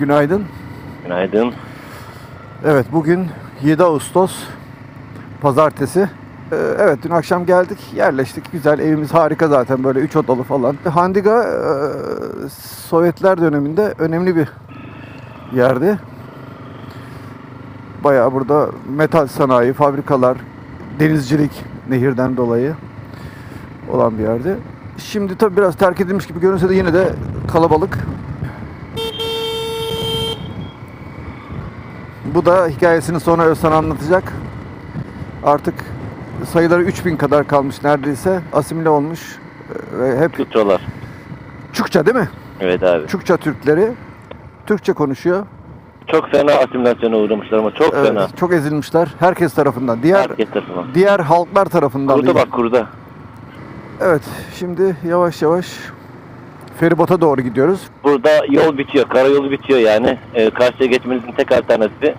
Günaydın. Günaydın. Evet bugün 7 Ağustos Pazartesi. Ee, Evet dün akşam geldik yerleştik güzel evimiz harika zaten böyle 3 odalı falan. Handiga e, Sovyetler döneminde önemli bir yerdi. Bayağı burada metal sanayi, fabrikalar, denizcilik nehirden dolayı olan bir yerdi. Şimdi tabii biraz terk edilmiş gibi görünse de yine de kalabalık. Bu da hikayesini sonra Özhan anlatacak. Artık sayıları 3000 kadar kalmış neredeyse. Asimile olmuş e, ve hep Kültürler. Çukça değil mi? Evet abi. Çukça Türkleri Türkçe konuşuyor. Çok fena asimilasyona uğramışlar ama çok Evet, fena. çok ezilmişler herkes tarafından. Diğer Herkes tarafından. diğer halklar tarafından. Kurda değil. bak kurda. Evet, şimdi yavaş yavaş feribota doğru gidiyoruz. Burada yol bitiyor. Karayolu bitiyor yani. Ee, karşıya geçmenizin tek alternatifi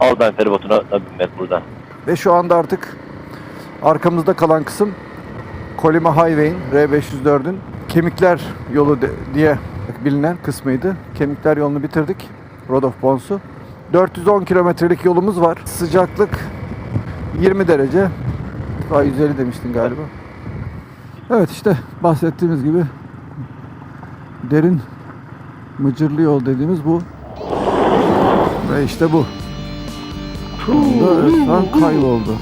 Aldan feribotuna binmek burada. Ve şu anda artık arkamızda kalan kısım Kolima Highway'in R504'ün Kemikler yolu de- diye bilinen kısmıydı. Kemikler yolunu bitirdik. Road of Bones'u. 410 kilometrelik yolumuz var. Sıcaklık 20 derece. Daha 150 demiştin galiba. Evet işte bahsettiğimiz gibi derin mıcırlı yol dediğimiz bu. Ve işte bu. Özhan kayboldu.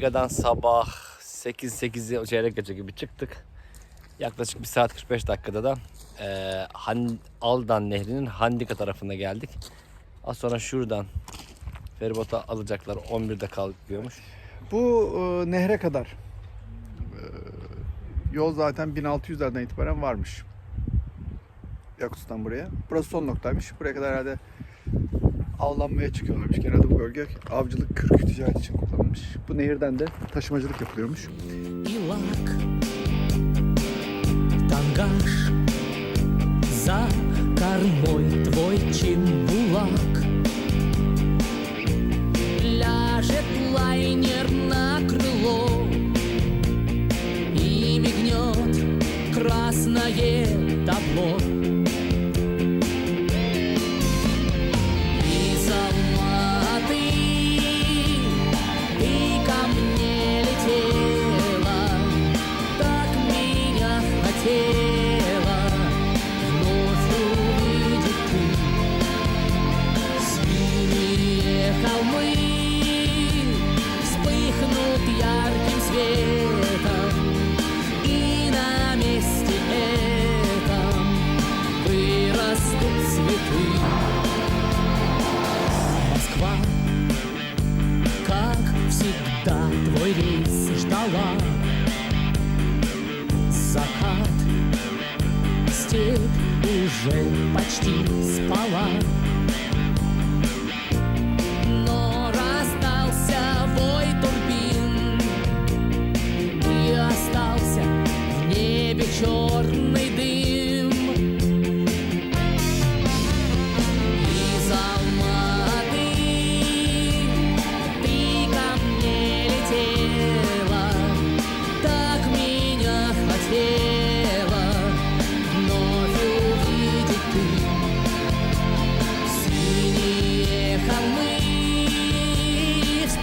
Handiga'dan sabah 8-8 çeyrek gece gibi çıktık. Yaklaşık 1 saat 45 dakikada da eee Han, Aldan Nehri'nin Handiga tarafına geldik. Az sonra şuradan feribota alacaklar 11'de kalkıyormuş. Bu e, nehre kadar e, yol zaten 1600'lerden itibaren varmış. Yakut'tan buraya. Burası son noktaymış. Buraya kadar herhalde avlanmaya çıkıyorlarmış. Genelde bu bölge avcılık, kürk ticareti için yapılmış. Bu nehirden de taşımacılık yapılıyormuş. İlak, tangaj, za karmoy.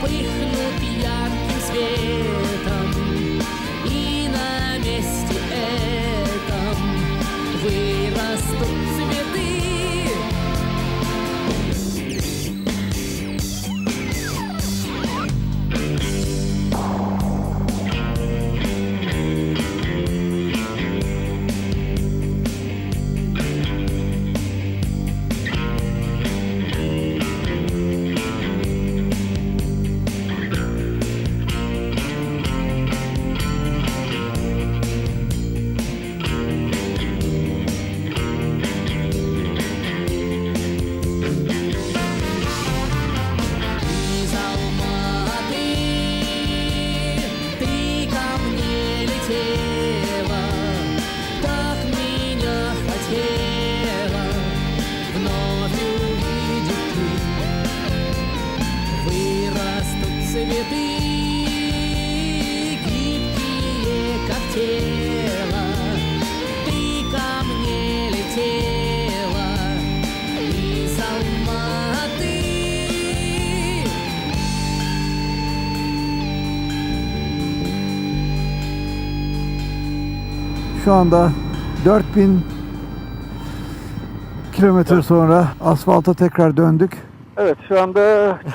Вспыхнут ярким светом, и на месте этом вырастут Şu anda 4000 kilometre sonra asfalta tekrar döndük. Evet şu anda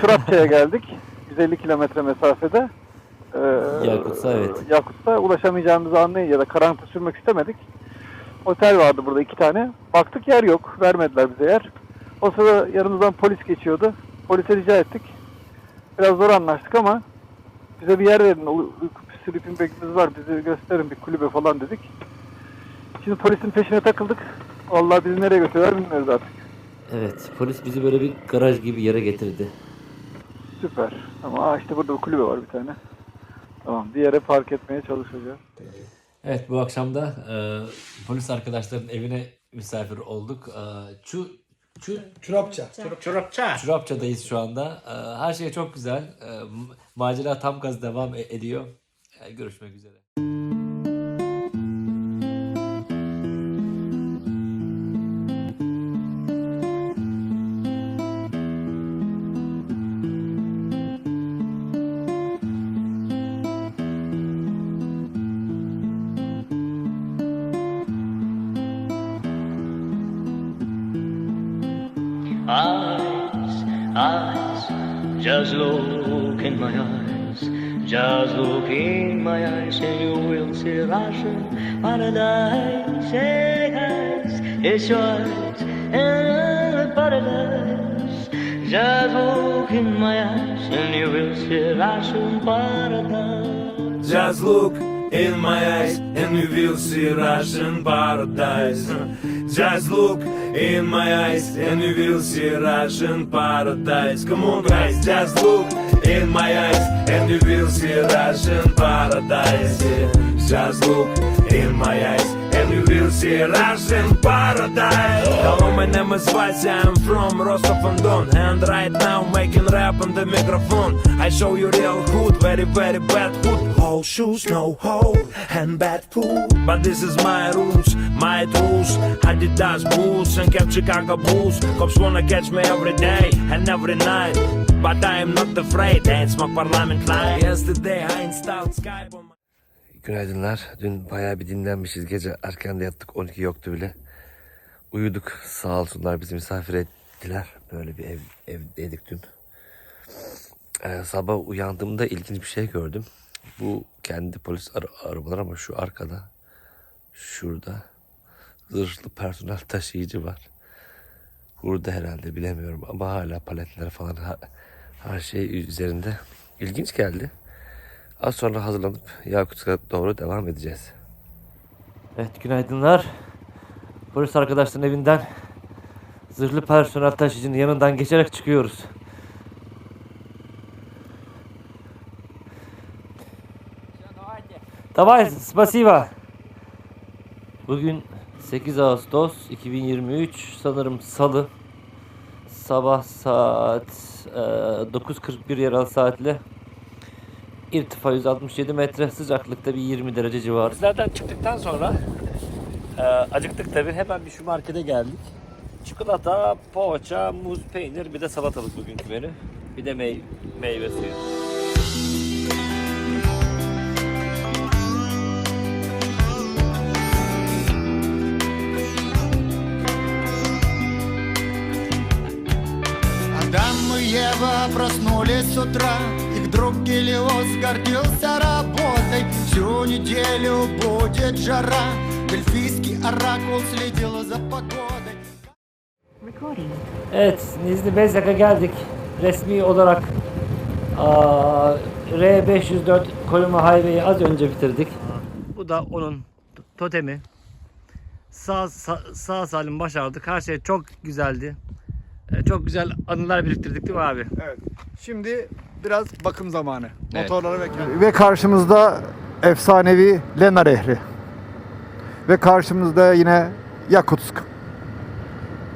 Çorapça'ya geldik. 150 kilometre mesafede. Ee, Yakut'sa evet. Yakut'ta ulaşamayacağımızı anlayınca da karanlıkta sürmek istemedik. Otel vardı burada iki tane. Baktık yer yok. Vermediler bize yer. O sırada yanımızdan polis geçiyordu. Polise rica ettik. Biraz zor anlaştık ama bize bir yer verin. Uyku sleeping bag'imiz var. Bizi gösterin bir kulübe falan dedik. Şimdi polisin peşine takıldık. Vallahi bizi nereye götürüyorlar bilmiyoruz artık. Evet polis bizi böyle bir garaj gibi yere getirdi. Süper. Ama aa, işte burada bir kulübe var bir tane. Tamam. Bir yere park etmeye çalışacağız. Evet bu akşam da e, polis arkadaşların evine misafir olduk. E, Çu, Çu, Çorapça. Çorapça. Çurapça'dayız şu anda. E, her şey çok güzel. E, macera tam gaz devam e- ediyor. E, görüşmek üzere. Eyes, eyes, just look in my eyes, just look in my eyes, and you will see Russian paradise. Hey, guys, it's yours, and paradise. Just look in my eyes, and you will see Russian paradise. Just look in my eyes and you will see Russian paradise. Just look in my eyes and you will see Russian paradise. Come on, guys, just look in my eyes and you will see Russian paradise. Just look in my eyes and you will see Russian paradise. Hello, my name is Vasya, I'm from Rostov-on-Don And right now making rap on the microphone I show you real hood, very very bad hood All shoes, no hole, and bad food But this is my rules, my rules Adidas boots and kept Chicago Bulls Cops wanna catch me every day and every night But I am not afraid, I ain't smoke parliament line Yesterday I installed Skype on my Günaydınlar. Dün bayağı bir dinlenmişiz. Gece erken de yattık. 12 yoktu bile. Uyuduk. Sağ olsunlar bizi misafir ettiler. Böyle bir ev evdeydik dün. Ee, sabah uyandığımda ilginç bir şey gördüm. Bu kendi polis ara- arabalar ama şu arkada şurada zırhlı personel taşıyıcı var. Burada herhalde bilemiyorum ama hala paletler falan her, her şey üzerinde. İlginç geldi. Az sonra hazırlanıp Yakutsk'a doğru devam edeceğiz. Evet günaydınlar. Polis arkadaşların evinden zırhlı personel taşıyıcının yanından geçerek çıkıyoruz. Давай, спасибо. Bugün 8 Ağustos 2023 sanırım salı. Sabah saat e, 9.41 yerel saatle İrtifa 167 metre, sıcaklıkta bir 20 derece civarı. Zaten çıktıktan sonra e, acıktık tabi. Hemen bir şu markete geldik. Çikolata, poğaça, muz, peynir, bir de salatalık bugünkü menü. Bir de mey meyve suyu. и Ева проснулись с утра Их друг Гелиос гордился работой Всю неделю будет жара Дельфийский оракул следил за погодой Evet, Nizli Bezyak'a geldik. Resmi olarak aa, R504 Koluma Highway'i az önce bitirdik. Bu da onun t- totemi. Sağ, sağ, sağ salim başardık. Her şey çok güzeldi. Ee, Çok güzel anılar biriktirdik değil mi abi? Evet. Şimdi biraz bakım zamanı. Evet. Motorlara ve. Ve karşımızda efsanevi Lena Nehri. Ve karşımızda yine Yakutsk.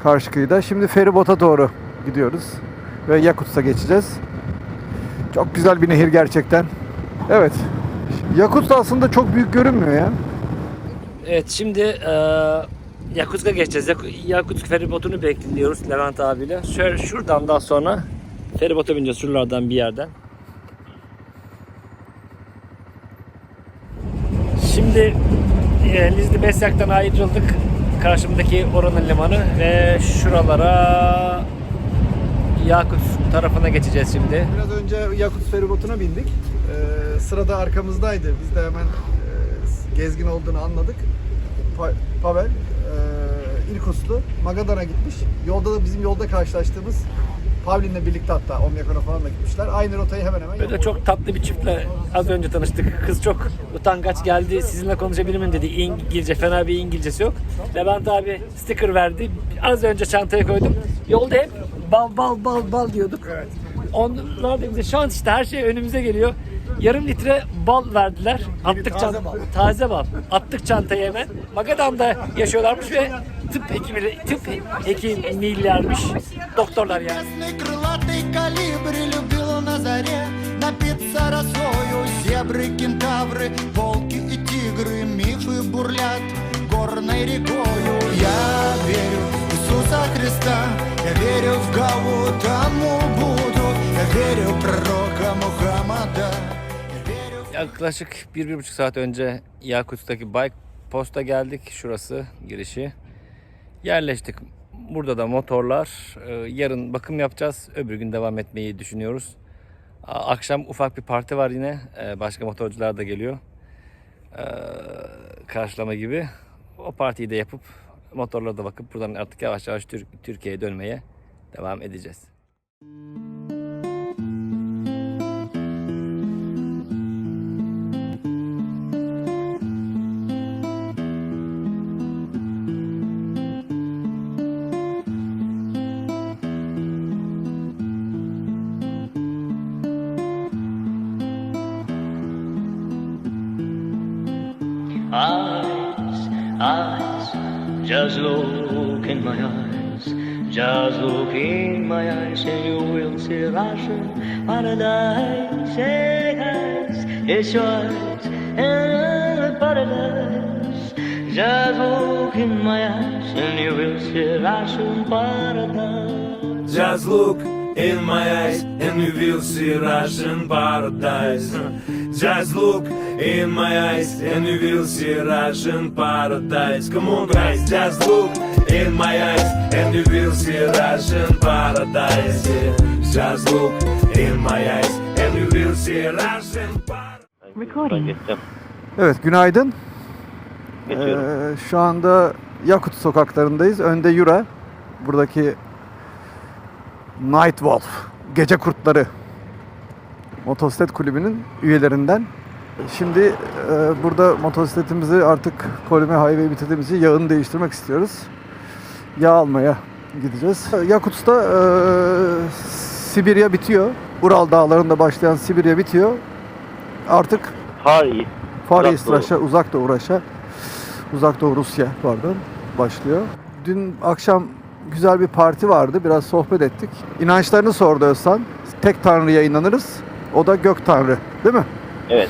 Karşı kıyıda. Şimdi feribota doğru gidiyoruz. Ve Yakutsk'a geçeceğiz. Çok güzel bir nehir gerçekten. Evet. Yakut da aslında çok büyük görünmüyor ya. Evet şimdi e, Yakutsk'a geçeceğiz. Yak- Yakutsk feribotunu bekliyoruz Levent abiyle. Şöyle şuradan daha sonra feribota bineceğiz şuralardan bir yerden. Şimdi e, Lizli Besyak'tan ayrıldık. Karşımdaki oranın limanı ve şuralara Yakutsk tarafına geçeceğiz şimdi. Biraz önce Yakut feribotuna bindik. Ee, sırada arkamızdaydı. Biz de hemen e, gezgin olduğunu anladık. Pa- Pavel İrkuslu Magadan'a gitmiş. Yolda da bizim yolda karşılaştığımız Pavlin'le birlikte hatta Omyakon'a falan da gitmişler. Aynı rotayı hemen hemen Böyle çok tatlı bir çiftle az önce tanıştık. Kız çok utangaç geldi. Sizinle konuşabilir miyim dedi. İngilizce, fena bir İngilizcesi yok. Levent abi sticker verdi. Az önce çantaya koydum. Yolda hep bal bal bal bal diyorduk. Evet. Onlar da bize şans işte her şey önümüze geliyor. Yarım litre bal verdiler. Attık taze çant- bal. taze bal. Attık çantaya hemen. Magadan'da yaşıyorlarmış ve tıp hekimi tıp hekimiylermiş. Doktorlar yani. Красный крылатый калибри любил на заре Напиться росою зебры, кентавры, волки и тигры Мифы бурлят горной рекою Я верю в Иисуса Христа Я верю в Гаву, тому буду Я верю в пророка Мухаммада Я верю в Yaklaşık bir, bir buçuk saat önce Yakut'taki bike posta geldik. Şurası girişi. Yerleştik. Burada da motorlar. Ee, Yarın bakım yapacağız. Öbür gün devam etmeyi düşünüyoruz. Akşam ufak bir parti var yine. Ee, Başka motorcular da geliyor. Ee, Karşılama gibi. O partiyi de yapıp motorlara da bakıp buradan artık yavaş yavaş Tür- Türkiye'ye dönmeye devam edeceğiz. Eyes, Hey guys, it's yours and paradise. Just look in my eyes and you will see Russian paradise. Just look in my eyes and you will see Russian paradise. Just look in my eyes and you will see Russian paradise. Come on, guys, just look in my eyes and you will see Russian paradise. Just look in my eyes and you will see Russian geçeceğim. Evet günaydın. Geçiyorum. Ee, şu anda Yakut sokaklarındayız. Önde Yura. Buradaki Night Wolf. Gece Kurtları. Motosiklet kulübünün üyelerinden. Şimdi e, burada motosikletimizi artık Kolime Highway bitirdiğimiz için yağını değiştirmek istiyoruz. Yağ almaya gideceğiz. Yakut'ta e, Sibirya bitiyor. Ural dağlarında başlayan Sibirya bitiyor. Artık Far East. Far Uzak Doğu. Russia, Uzak Doğu Rusya pardon başlıyor. Dün akşam güzel bir parti vardı. Biraz sohbet ettik. İnançlarını sordu Özhan. Tek Tanrı'ya inanırız. O da Gök Tanrı. Değil mi? Evet.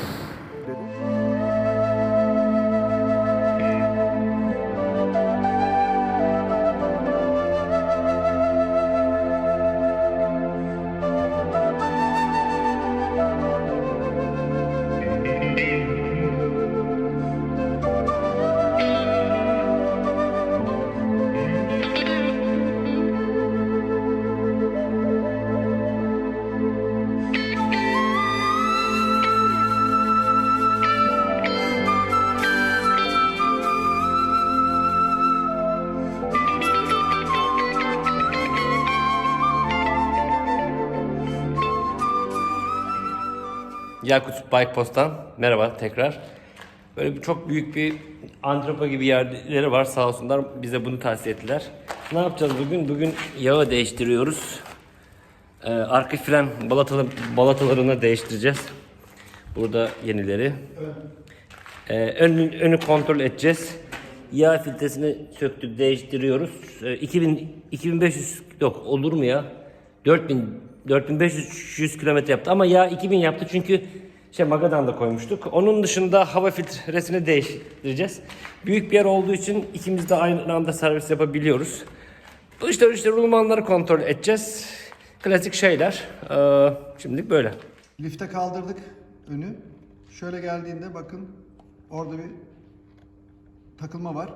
Yakut Bike Post'tan merhaba tekrar. Böyle bir çok büyük bir antropo gibi yerleri var sağ olsunlar bize bunu tavsiye ettiler. Ne yapacağız bugün? Bugün yağı değiştiriyoruz. Ee, arka fren balatalı, balatalarını değiştireceğiz. Burada yenileri. Ee, önü, önü kontrol edeceğiz. Yağ filtresini söktük değiştiriyoruz. Ee, 2000, 2500 yok olur mu ya? 4000 4500 kilometre yaptı ama ya 2000 yaptı çünkü şey Magadan da koymuştuk. Onun dışında hava filtresini değiştireceğiz. Büyük bir yer olduğu için ikimiz de aynı anda servis yapabiliyoruz. Bu işte işte rulmanları kontrol edeceğiz. Klasik şeyler. Ee, şimdilik böyle. Lifte kaldırdık önü. Şöyle geldiğinde bakın orada bir takılma var.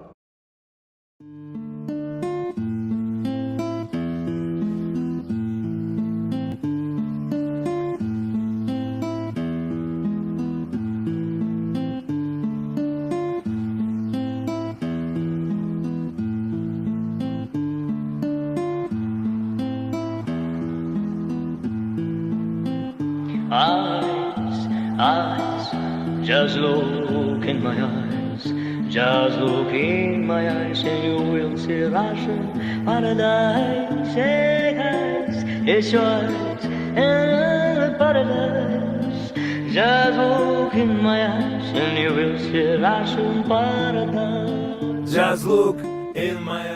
Eyes, just look in my eyes. Just look in my eyes and you will see Russian paradise. Guys, it's yours and paradise. Just look in my eyes and you will see Russian paradise. Just look in my eyes